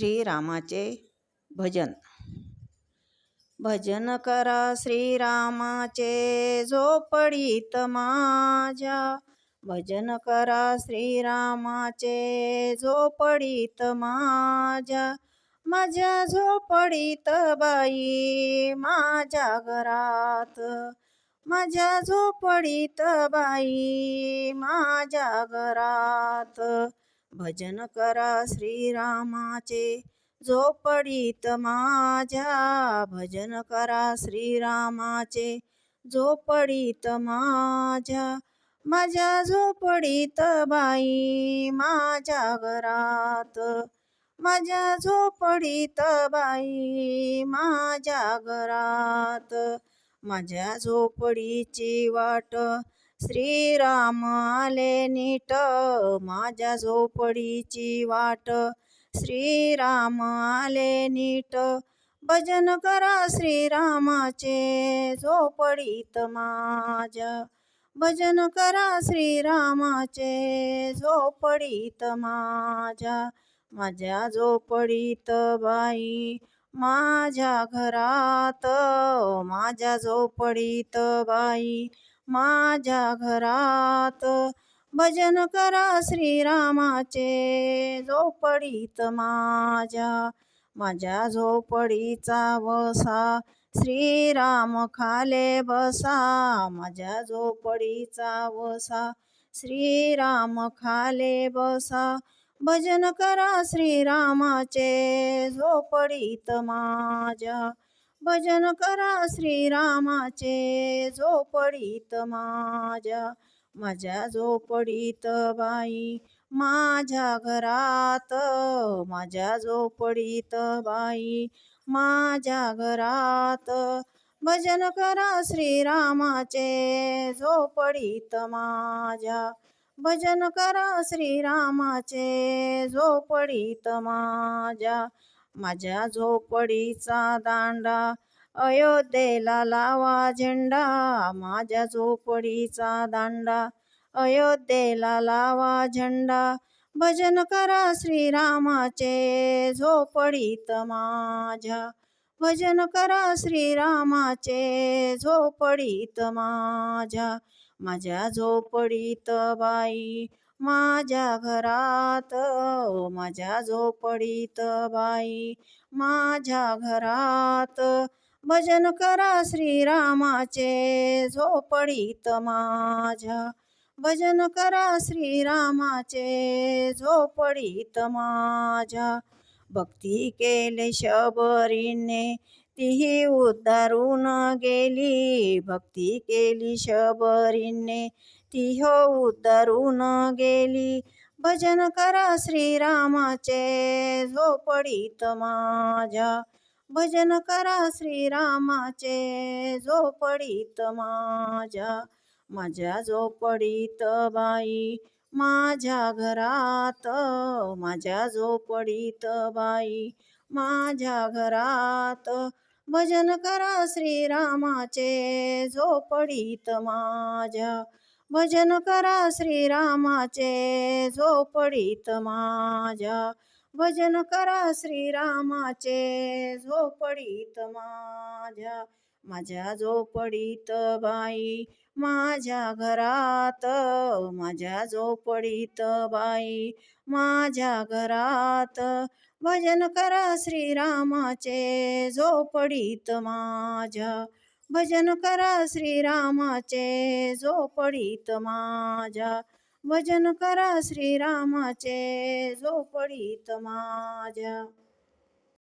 श्रीरामाचे भजन. भजन करा श्रीरामाचे झोपडीत माझ्या. भजन करा श्रीरामाचे झोपडीत माझ्या. माझ्या झोपडीत बाई माझ्या घरात. माझ्या झोपडीत बाई माझ्या घरात. भजन करा श्रीरामाचे झोपडीत माझ्या. भजन करा श्रीरामाचे झोपडीत माझ्या. माझ्या झोपडीत बाई माझ्या घरात. माझ्या झोपडीत बाई माझ्या घरात. माझ्या झोपडीची वाट श्रीराम आले नीट माझ्या झोपडीची वाट. श्रीराम आले नीट भजन करा श्रीरामाचे झोपडीत माझ्या भजन करा श्रीरामाचे झोपडीत माझ्या माझ्या झोपडीत बाई माझ्या घरात माझ्या झोपडीत बाई माझ्या घरात. भजन करा श्रीरामाचे झोपडीत माझ्या. माझ्या झोपडीचा वसा श्रीराम खाले बसा. माझ्या झोपडीचा वसा श्रीराम खाले बसा. भजन करा श्रीरामाचे झोपडीत माझ्या. भजन करा श्रीरामाचे झोपडीत माझ्या माझ्या झोपडीत बाई माझ्या घरात माझ्या झोपडीत बाई माझ्या घरात. भजन करा श्रीरामाचे झोपडीत माझ्या भजन करा श्रीरामाचे झोपडीत माझ्या माझ्या झोपडीचा दांडा अयोध्येला लावा झेंडा. माझ्या झोपडीचा दांडा अयोध्येला लावा झेंडा. भजन करा श्रीरामाचे झोपडीत माझ्या. भजन करा श्रीरामाचे झोपडीत माझ्या. माझ्या झोपडीत बाई माझ्या घरात माझ्या झोपडीत बाई. माझ्या घरात भजन करा श्रीरामाचे झोपडीत माझ्या. भजन करा श्रीरामाचे झोपडीत माझ्या. भक्ती केले शबरीने तीही उद्धारून गेली. भक्ती केली शबरीने ती हो उतरून गेली. भजन करा श्रीरामाचे झोपडीत माझ्या. भजन करा श्रीरामाचे झोपडीत माझ्या. माझ्या झोपडीत बाई माझ्या घरात माझ्या झोपडीत बाई माझ्या घरात. भजन करा श्रीरामाचे झोपडीत माझ्या. भजन करा श्रीरामाचे झोपडीत माझ्या. भजन करा श्रीरामाचे झोपडीत माझ्या. माझ्या झोपडीत बाई माझ्या घरात माझ्या झोपडीत बाई माझ्या घरात. भजन करा श्रीरामाचे झोपडीत माझ्या. भजन करा श्रीरामाचे झोपडीत माझ्या. भजन करा श्रीरामाचे झोपडीत माझ्या.